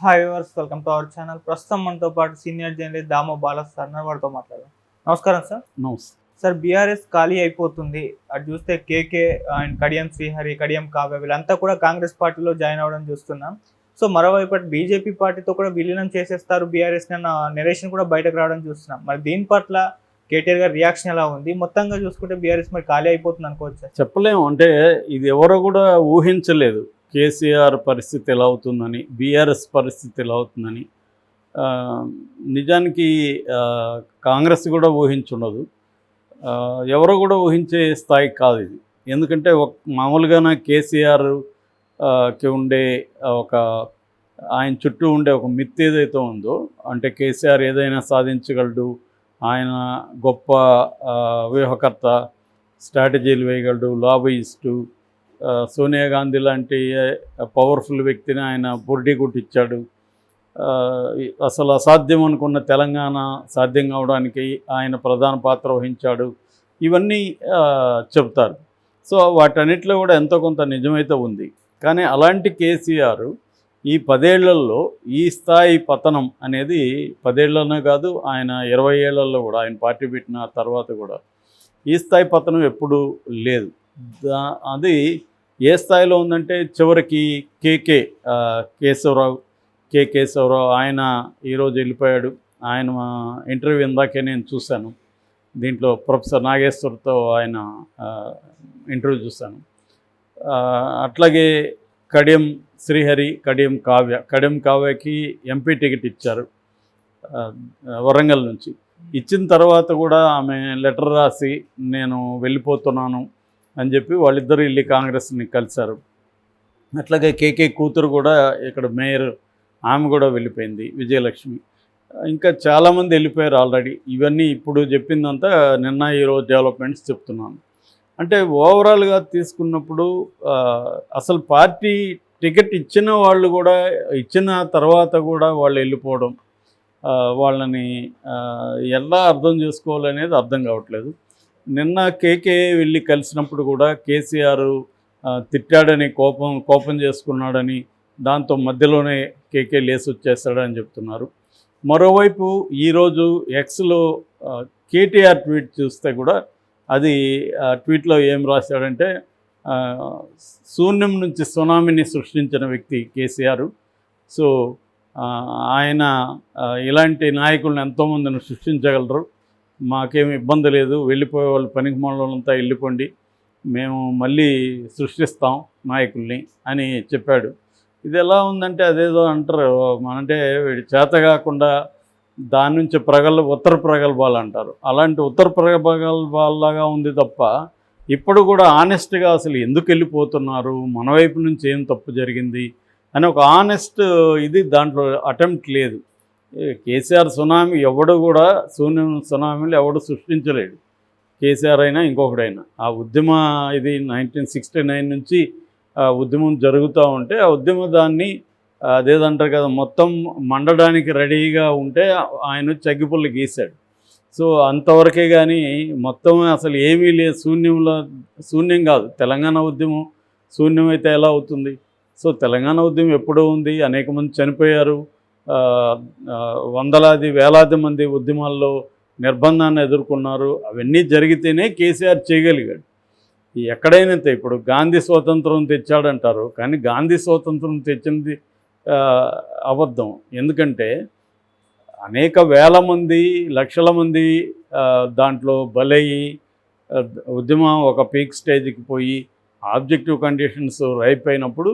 Hi viewers welcome to our channel ప్రస్తుతం మనతో పాటు senior journalist Damo Bala sir వారితో మాట్లాడదాం. నమస్కారం సార్. నమస్తే. సార్ బీఆర్ఎస్ ఖాళీ అయిపోతుంది. అటు చూస్తే కేకే అండ్ కడియం శ్రీహరి కడియం కావ్య వీళ్ళంతా కూడా కాంగ్రెస్ పార్టీలో జాయిన్ అవ్వడం చూస్తున్నాం. సో మరోవైపు బీజేపీ పార్టీతో కూడా విలీనం చేసేస్తారు బీఆర్ఎస్ అన్న నెరేషన్ కూడా బయటకు రావడం చూస్తున్నాం. మరి దీని పట్ల కేటీఆర్ గారి రియాక్షన్ ఎలా ఉంది? మొత్తంగా చూసుకుంటే బీఆర్ఎస్ మరి ఖాళీ అయిపోతుంది అనుకోవచ్చు చెప్పలేము. అంటే ఇది ఎవరో కూడా ఊహించలేదు. కేసీఆర్ పరిస్థితి ఎలా అవుతుందని బీఆర్ఎస్ పరిస్థితి ఎలా అవుతుందని నిజానికి కాంగ్రెస్ కూడా ఊహించుండదు. ఎవరు ఎవరో కూడా ఊహించే స్థాయి కాదు ఇది. ఎందుకంటే ఒక మామూలుగానే కేసీఆర్కి ఉండే ఒక ఆయన చుట్టూ ఉండే ఒక మిత్ ఏదైతే ఉందో అంటే కేసీఆర్ ఏదైనా సాధించగలడు ఆయన గొప్ప వ్యూహకర్త స్ట్రాటజీలు వేయగలడు లాబయిస్టు సోనియా గాంధీ లాంటి పవర్ఫుల్ వ్యక్తిని ఆయన బుర్డి కొట్టించాడు. అసలు అసాధ్యం అనుకున్న తెలంగాణ సాధ్యం కావడానికి ఆయన ప్రధాన పాత్ర వహించాడు. ఇవన్నీ చెప్తారు సో వాటన్నిటిలో కూడా ఎంతో కొంత నిజమైతే ఉంది. కానీ అలాంటి కేసీఆర్ ఈ పదేళ్ళలో ఈ స్థాయి పతనం అనేది పదేళ్ళనే కాదు ఆయన ఇరవై ఏళ్ళలో కూడా ఆయన పార్టీ పెట్టిన తర్వాత కూడా ఈ స్థాయి పతనం ఎప్పుడూ లేదు. దా అది ఏ స్థాయిలో ఉందంటే చివరికి కేకే కేశవరావు కే కేశవరావు ఆయన ఈరోజు వెళ్ళిపోయాడు. ఆయన ఇంటర్వ్యూ ఇందాకే నేను చూశాను. దీంట్లో ప్రొఫెసర్ నాగేశ్వర్తో ఆయన ఇంటర్వ్యూ చూశాను. అట్లాగే కడియం శ్రీహరి కడియం కావ్య కడియం కావ్యకి ఎంపీ టికెట్ ఇచ్చారు వరంగల్ నుంచి. ఇచ్చిన తర్వాత కూడా ఆమె లెటర్ రాసి నేను వెళ్ళిపోతున్నాను అని చెప్పి వాళ్ళిద్దరూ వెళ్ళి కాంగ్రెస్ని కలిశారు. అట్లాగే కేకే కూతురు కూడా ఇక్కడ మేయర్ ఆమె కూడా వెళ్ళిపోయింది విజయలక్ష్మి. ఇంకా చాలామంది వెళ్ళిపోయారు ఆల్రెడీ. ఇవన్నీ ఇప్పుడు చెప్పిందంతా నిన్న ఈరోజు డెవలప్మెంట్స్ చెప్తున్నాను. అంటే ఓవరాల్గా తీసుకున్నప్పుడు అసలు పార్టీ టికెట్ ఇచ్చిన వాళ్ళు కూడా ఇచ్చిన తర్వాత కూడా వాళ్ళు వెళ్ళిపోవడం వాళ్ళని ఎలా అర్థం చేసుకోవాలనేది అర్థం కావట్లేదు. నిన్న కేకే వెళ్ళి కలిసినప్పుడు కూడా కేసీఆర్ తిట్టాడని కోపం కోపం చేసుకున్నాడని దాంతో మధ్యలోనే కేకే లేసి వచ్చేస్తాడని చెప్తున్నారు. మరోవైపు ఈరోజు ఎక్స్లో కేటీఆర్ ట్వీట్ చూస్తే కూడా అది ఆ ట్వీట్లో ఏం రాశాడంటే శూన్యం నుంచి సునామీని సృష్టించిన వ్యక్తి కేసీఆర్. సో ఆయన ఇలాంటి నాయకులను ఎంతోమందిని సృష్టించగలరు. మాకేమి ఇబ్బంది లేదు. వెళ్ళిపోయే వాళ్ళు పనికి వాళ్ళంతా వెళ్ళిపోండి. మేము మళ్ళీ సృష్టిస్తాం నాయకుల్ని అని చెప్పాడు. ఇది ఎలా ఉందంటే అదేదో అంటారు. అంటే వీడి చేత కాకుండా దాని నుంచి ప్రగల్ ఉత్తర ప్రగల్భాలు అంటారు. అలాంటి ఉత్తర ప్రగల్భాల్లాగా ఉంది తప్ప ఇప్పుడు కూడా ఆనెస్ట్గా అసలు ఎందుకు వెళ్ళిపోతున్నారు? మన వైపు నుంచి ఏం తప్పు జరిగింది? అని ఒక ఆనెస్ట్ ఇది దాంట్లో అటెంప్ట్ లేదు. కేసీఆర్ సునామీ ఎవడు కూడా శూన్యం సునామీలు ఎవడు సృష్టించలేడు. కేసీఆర్ అయినా ఇంకొకడైనా. ఆ ఉద్యమ ఇది నైన్టీన్ సిక్స్టీ నైన్ నుంచి ఆ ఉద్యమం జరుగుతూ ఉంటే ఆ ఉద్యమ దాన్ని అదేదంటారు కదా మొత్తం మండడానికి రెడీగా ఉంటే ఆయన చగ్గిపుల్లి గీశాడు. సో అంతవరకే కానీ మొత్తం అసలు ఏమీ లేదు శూన్యంలో శూన్యం కాదు. తెలంగాణ ఉద్యమం శూన్యం అయితే ఎలా అవుతుంది? సో తెలంగాణ ఉద్యమం ఎప్పుడూ ఉంది అనేక మంది చనిపోయారు. వందలాది వేలాది మంది ఉద్యమాల్లో నిర్బంధాన్ని ఎదుర్కొన్నారు. అవన్నీ జరిగితేనే కేసీఆర్ చేయగలిగాడు. ఎక్కడైనా ఇప్పుడు గాంధీ స్వాతంత్రం తెచ్చాడంటారు కానీ గాంధీ స్వాతంత్రం తెచ్చింది అబద్ధం. ఎందుకంటే అనేక వేల మంది లక్షల మంది దాంట్లో బలయ్యి ఉద్యమం ఒక పీక్ స్టేజ్కి పోయి ఆబ్జెక్టివ్ కండిషన్స్ రైప్ అయినప్పుడు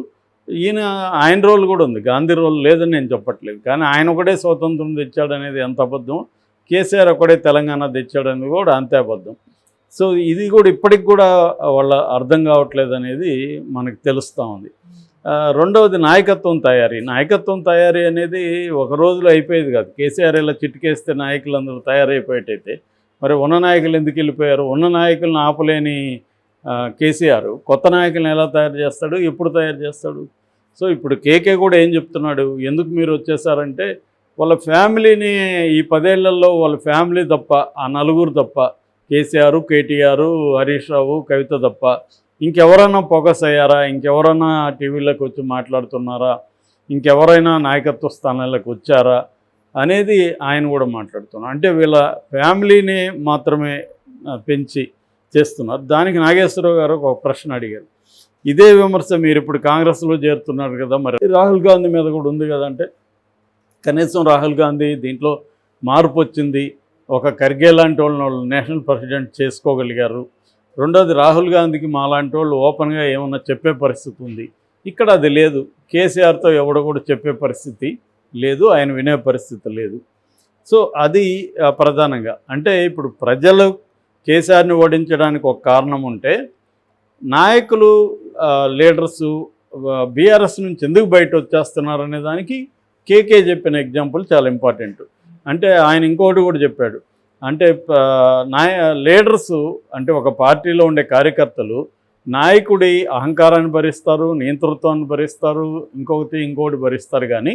ఈయన ఆయన రోల్ కూడా ఉంది. గాంధీ రోల్ లేదని నేను చెప్పట్లేదు. కానీ ఆయన ఒకటే స్వతంత్రం తెచ్చాడనేది ఎంత అబద్ధం? కేసీఆర్ ఒకడే తెలంగాణ తెచ్చాడనేది కూడా అంతే అబద్ధం. సో ఇది కూడా ఇప్పటికి కూడా వాళ్ళ అర్థం కావట్లేదు అనేది మనకు తెలుస్తూ ఉంది. రెండవది నాయకత్వం తయారీ. నాయకత్వం తయారీ అనేది ఒక రోజులో అయిపోయేది కాదు. కేసీఆర్ ఇలా చిట్టుకేస్తే నాయకులందరూ తయారైపోయేటైతే మరి ఉన్న నాయకులు ఎందుకు వెళ్ళిపోయారు? ఉన్న నాయకులను ఆపలేని కేసీఆర్ కొత్త నాయకులను ఎలా తయారు చేస్తాడు? ఎప్పుడు తయారు చేస్తాడు? సో ఇప్పుడు కేకే కూడా ఏం చెప్తున్నాడు? ఎందుకు మీరు వచ్చేసారంటే వాళ్ళ ఫ్యామిలీని ఈ పదేళ్ళలో వాళ్ళ ఫ్యామిలీ తప్ప ఆ నలుగురు తప్ప కేసీఆర్ కేటీఆర్ హరీష్ రావు కవిత తప్ప ఇంకెవరైనా ఫోకస్ అయ్యారా? ఇంకెవరైనా టీవీలోకి వచ్చి మాట్లాడుతున్నారా? ఇంకెవరైనా నాయకత్వ స్థానాలకు వచ్చారా? అనేది ఆయన కూడా మాట్లాడుతున్నారు. అంటే వీళ్ళ ఫ్యామిలీని మాత్రమే పెంచి చేస్తున్నారు. దానికి నాగేశ్వరరావు గారు ఒక ప్రశ్న అడిగారు. ఇదే విమర్శ మీరు ఇప్పుడు కాంగ్రెస్లో చేరుతున్నారు కదా మరి. రాహుల్ గాంధీ మీద కూడా ఉంది కదా అంటే కనీసం రాహుల్ గాంధీ దీంట్లో మార్పు వచ్చింది ఒక ఖర్గే లాంటి వాళ్ళని వాళ్ళు నేషనల్ ప్రెసిడెంట్ చేసుకోగలిగారు. రెండోది రాహుల్ గాంధీకి మా లాంటి వాళ్ళు ఓపెన్గా ఏమన్నా చెప్పే పరిస్థితి ఉంది. ఇక్కడ అది లేదు. కేసీఆర్తో ఎవడో కూడా చెప్పే పరిస్థితి లేదు ఆయన వినే పరిస్థితి లేదు. సో అది ప్రధానంగా. అంటే ఇప్పుడు ప్రజలు కేసీఆర్ని ఓడించడానికి ఒక కారణం ఉంటే నాయకులు లీడర్సు బీఆర్ఎస్ నుంచి ఎందుకు బయట వచ్చేస్తున్నారు అనే దానికి కేకే చెప్పిన ఎగ్జాంపుల్ చాలా ఇంపార్టెంట్. అంటే ఆయన ఇంకోటి కూడా చెప్పాడు. అంటే నాయ లీడర్సు అంటే ఒక పార్టీలో ఉండే కార్యకర్తలు నాయకుడి అహంకారాన్ని భరిస్తారు నియంతృత్వాన్ని భరిస్తారు ఇంకొకటి ఇంకోటి భరిస్తారు కానీ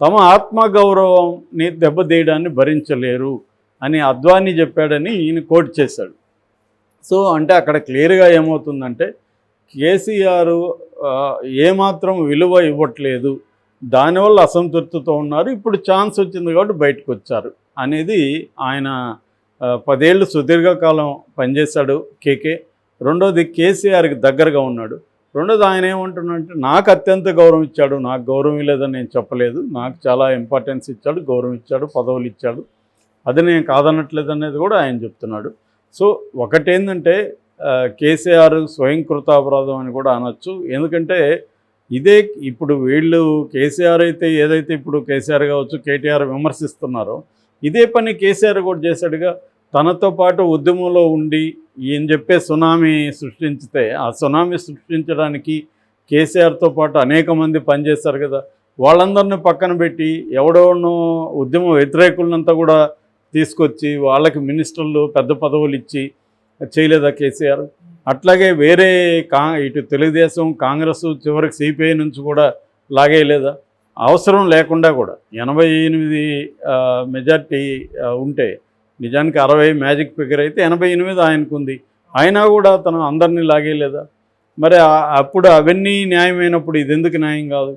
తమ ఆత్మగౌరవంని దెబ్బతీయడాన్ని భరించలేరు అని అద్వానీ చెప్పాడని ఈయన కోట్ చేశాడు. సో అంటే అక్కడ క్లియర్గా ఏమవుతుందంటే కేసీఆర్ ఏమాత్రం విలువ ఇవ్వట్లేదు. దానివల్ల అసంతృప్తితో ఉన్నారు. ఇప్పుడు ఛాన్స్ వచ్చింది కాబట్టి బయటకు వచ్చారు అనేది ఆయన పదేళ్ళు సుదీర్ఘకాలం పనిచేశాడు కేకే. రెండోది కేసీఆర్కి దగ్గరగా ఉన్నాడు. రెండోది ఆయన ఏమంటున్నాడంటే నాకు అత్యంత గౌరవం ఇచ్చాడు. నాకు గౌరవం లేదని నేను చెప్పలేదు. నాకు చాలా ఇంపార్టెన్స్ ఇచ్చాడు గౌరవం ఇచ్చాడు పదవులు ఇచ్చాడు. అది నేను కాదనట్లేదు అనేది కూడా ఆయన చెప్తున్నాడు. సో ఒకటేందంటే కేసీఆర్ స్వయం కృతాపరాధం అని కూడా అనొచ్చు. ఎందుకంటే ఇదే ఇప్పుడు వీళ్ళు కేసీఆర్ అయితే ఏదైతే ఇప్పుడు కేసీఆర్ కావచ్చు కేటీఆర్ విమర్శిస్తున్నారో ఇదే పని కేసీఆర్ కూడా చేశాడుగా. తనతో పాటు ఉద్యమంలో ఉండి ఈయన చెప్పే సునామీ సృష్టించితే ఆ సునామీ సృష్టించడానికి కేసీఆర్తో పాటు అనేక మంది పనిచేస్తారు కదా. వాళ్ళందరిని పక్కన పెట్టి ఎవడెవడో ఉద్యమ వ్యతిరేకులంతా కూడా తీసుకొచ్చి వాళ్ళకి మినిస్టర్లు పెద్ద పదవులు ఇచ్చి చేయలేదా కేసీఆర్? అట్లాగే వేరే కా ఇటు తెలుగుదేశం కాంగ్రెస్ చివరికి సిపిఐ నుంచి కూడా లాగేయలేదా? అవసరం లేకుండా కూడా. ఎనభై ఎనిమిది మెజార్టీ ఉంటే నిజానికి అరవై మ్యాజిక్ ఫిగర్ అయితే ఎనభై ఎనిమిది ఆయనకుంది అయినా కూడా తను అందరినీ లాగేయలేదా? మరి అప్పుడు అవన్నీ న్యాయమైనప్పుడు ఇది ఎందుకు న్యాయం కాదు?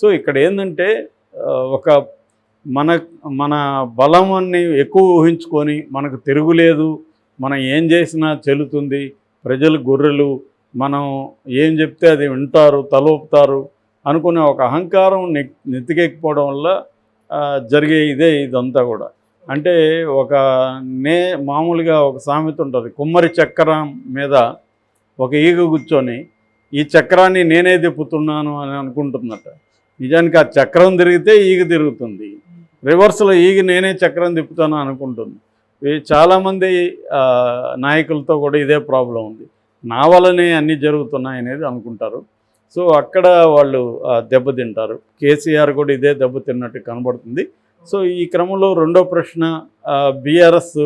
సో ఇక్కడ ఏంటంటే ఒక మన మన బలమాన్ని ఎక్కువ ఊహించుకొని మనకు తిరుగులేదు మనం ఏం చేసినా చెల్లుతుంది ప్రజలు గొర్రెలు మనం ఏం చెప్తే అది వింటారు తలోపుతారు అనుకునే ఒక అహంకారం నెత్తికెక్కిపోవడం వల్ల జరిగే ఇదే ఇదంతా కూడా. అంటే ఒక నే మామూలుగా ఒక సామెత ఉంటుంది కుమ్మరి చక్రం మీద ఒక ఈగ కూర్చొని ఈ చక్రాన్ని నేనే తిప్పుతున్నాను అని అనుకుంటుందట నిజానికి ఆ చక్రం తిరిగితే ఈగ తిరుగుతుంది. రివర్స్లో ఈగ నేనే చక్రం తిప్పుతాను అనుకుంటుంది. చాలామంది నాయకులతో కూడా ఇదే ప్రాబ్లం ఉంది. నా వల్లనే అన్నీ జరుగుతున్నాయి అనేది అనుకుంటారు. సో అక్కడ వాళ్ళు దెబ్బతింటారు. కేసీఆర్ కూడా ఇదే దెబ్బతిన్నట్టు కనబడుతుంది. సో ఈ క్రమంలో రెండో ప్రశ్న బీఆర్ఎస్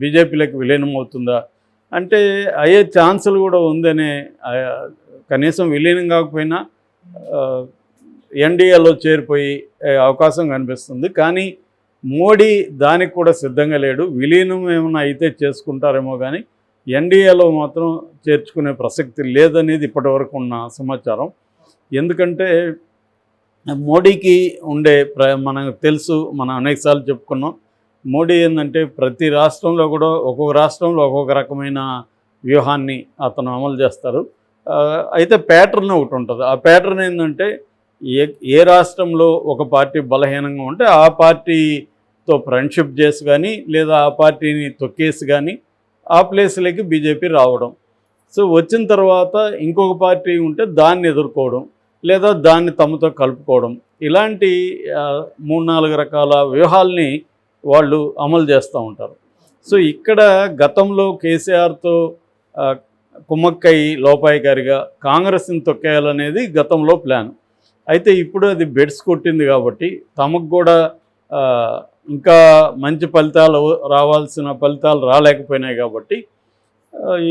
బీజేపీలకు విలీనం అవుతుందా అంటే అయ్యే ఛాన్సులు కూడా ఉందనే కనీసం విలీనం కాకపోయినా ఎన్డీఏలో చేరిపోయి అవకాశం కనిపిస్తుంది. కానీ మోడీ దానికి కూడా సిద్ధంగా లేడు. విలీనం ఏమైనా అయితే చేసుకుంటారేమో కానీ ఎన్డీఏలో మాత్రం చేర్చుకునే ప్రసక్తి లేదనేది ఇప్పటివరకు ఉన్న సమాచారం. ఎందుకంటే మోడీకి ఉండే ప్ర మనకు తెలుసు మనం అనేకసార్లు చెప్పుకున్నాం. మోడీ ఏంటంటే ప్రతి రాష్ట్రంలో కూడా ఒక్కొక్క రాష్ట్రంలో ఒక్కొక్క రకమైన వ్యూహాన్ని అతను అమలు చేస్తారు. అయితే ప్యాటర్న్ ఒకటి ఉంటుంది. ఆ ప్యాటర్న్ ఏంటంటే ఏ ఏ రాష్ట్రంలో ఒక పార్టీ బలహీనంగా ఉంటే ఆ పార్టీతో ఫ్రెండ్షిప్ చేసి కానీ లేదా ఆ పార్టీని తొక్కేసి కానీ ఆ ప్లేస్లోకి బీజేపీ రావడం. సో వచ్చిన తర్వాత ఇంకొక పార్టీ ఉంటే దాన్ని ఎదుర్కోవడం లేదా దాన్ని తమతో కలుపుకోవడం. ఇలాంటి మూడు నాలుగు రకాల వ్యూహాల్ని వాళ్ళు అమలు చేస్తూ ఉంటారు. సో ఇక్కడ గతంలో కేసీఆర్తో కుమ్మక్కై లోపాయి గారిగా కాంగ్రెస్ని తొక్కేయాలనేది గతంలో ప్లాన్. అయితే ఇప్పుడు అది బెడ్స్ కొట్టింది కాబట్టి తమకు కూడా ఇంకా మంచి ఫలితాలు రావాల్సిన ఫలితాలు రాలేకపోయినాయి కాబట్టి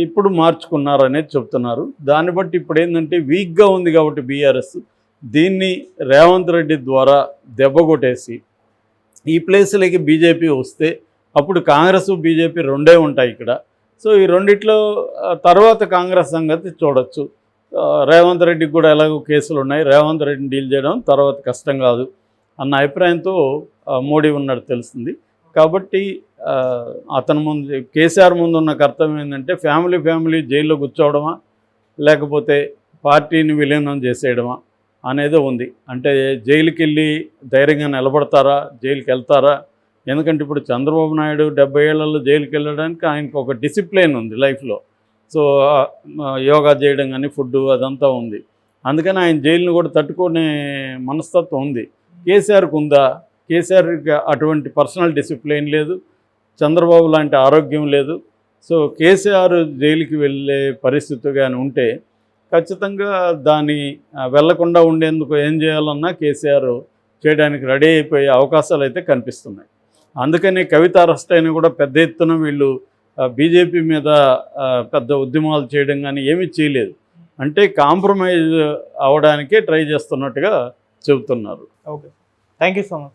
ఇప్పుడు మార్చుకున్నారు అనేది చెప్తున్నారు. దాన్ని బట్టి ఇప్పుడు ఏంటంటే వీక్గా ఉంది కాబట్టి బీఆర్ఎస్ దీన్ని రేవంత్ రెడ్డి ద్వారా దెబ్బ కొట్టేసి ఈ ప్లేస్లకి బీజేపీ వస్తే అప్పుడు కాంగ్రెస్ బీజేపీ రెండే ఉంటాయి ఇక్కడ. సో ఈ రెండిట్లో తర్వాత కాంగ్రెస్ సంగతి చూడొచ్చు. రేవంత్ రెడ్డికి కూడా ఎలాగో కేసులు ఉన్నాయి. రేవంత్ రెడ్డిని డీల్ చేయడం తర్వాత కష్టం కాదు అన్న అభిప్రాయంతో మోడీ ఉన్నట్టు తెలుస్తుంది. కాబట్టి అతని ముందు కేసీఆర్ ముందు ఉన్న కర్తవ్యం ఏంటంటే ఫ్యామిలీ ఫ్యామిలీ జైల్లో కూర్చోవడమా లేకపోతే పార్టీని విలీనం చేసేయడమా అనేది ఉంది. అంటే జైలుకి వెళ్ళి ధైర్యంగా నిలబడతారా జైలుకి వెళ్తారా? ఎందుకంటే ఇప్పుడు చంద్రబాబు నాయుడు డెబ్బై ఏళ్ళలో జైలుకి వెళ్ళడానికి ఆయనకు ఒక డిసిప్లిన్ ఉంది లైఫ్లో. సో యోగా చేయడం కానీ ఫుడ్ అదంతా ఉంది. అందుకని ఆయన జైలుని కూడా తట్టుకునే మనస్తత్వం ఉంది. కేసీఆర్కి ఉందా? కేసీఆర్కి అటువంటి పర్సనల్ డిసిప్లిన్ లేదు. చంద్రబాబు లాంటి ఆరోగ్యం లేదు. సో కేసీఆర్ జైలుకి వెళ్ళే పరిస్థితి కానీ ఉంటే ఖచ్చితంగా దాన్ని వెళ్ళకుండా ఉండేందుకు ఏం చేయాలన్నా కేసీఆర్ చేయడానికి రెడీ అయిపోయే అవకాశాలు అయితే కనిపిస్తున్నాయి. అందుకని కవిత అరెస్ట్ అయినా కూడా పెద్ద ఎత్తున వీళ్ళు బీజేపీ మీద పెద్ద ఉద్యమాలు చేయడం కానీ ఏమీ చేయలేదు. అంటే కాంప్రమైజ్ అవడానికే ట్రై చేస్తున్నట్టుగా చెబుతున్నారు. Okay. Thank you so much.